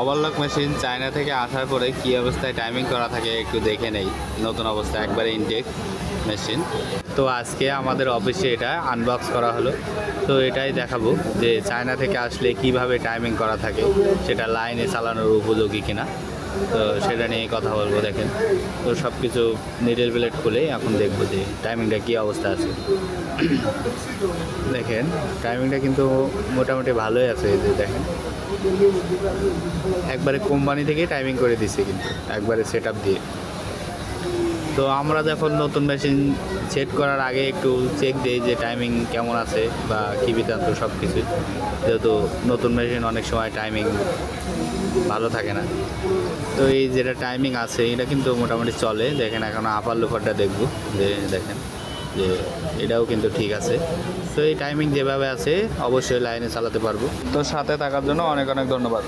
Overlock machine China থেকে আসার পরে কি অবস্থায় টাইমিং করা থাকে একটু দেখে নেই। নতুন অবস্থা, একবারে ইনটেক মেশিন তো আজকে আমাদের অফিসে এটা আনবক্স করা হলো। তো এটাই দেখাবো যে চায়না থেকে আসলে কীভাবে টাইমিং করা থাকে, সেটা লাইনে চালানোর উপযোগী কিনা। তো সেটা নিয়ে কথা বলব, দেখেন। তো সব কিছু নিডেল প্লেট খুলে এখন দেখব যে টাইমিংটা কী অবস্থা আছে। দেখেন টাইমিংটা কিন্তু মোটামুটি ভালোই আছে যে দেখেন। একবারে কোম্পানি থেকে টাইমিং করে দিছে কিন্তু, একবারে সেট দিয়ে। তো আমরা যখন নতুন মেশিন সেট করার আগে একটু চেক দিই যে টাইমিং কেমন আছে বা কী বৃত্তান্ত সব কিছু যেহেতু নতুন মেশিন অনেক সময় টাইমিং ভালো থাকে না। তো এই যেটা টাইমিং আছে, এটা কিন্তু মোটামুটি চলে। দেখেন এখন আপার লোফারটা দেখব। যে দেখেন যে এটাও কিন্তু ঠিক আছে। তো এই টাইমিং যেভাবে আছে, অবশ্যই লাইনে চালাতে পারব। তো সাথে থাকার জন্য অনেক অনেক ধন্যবাদ।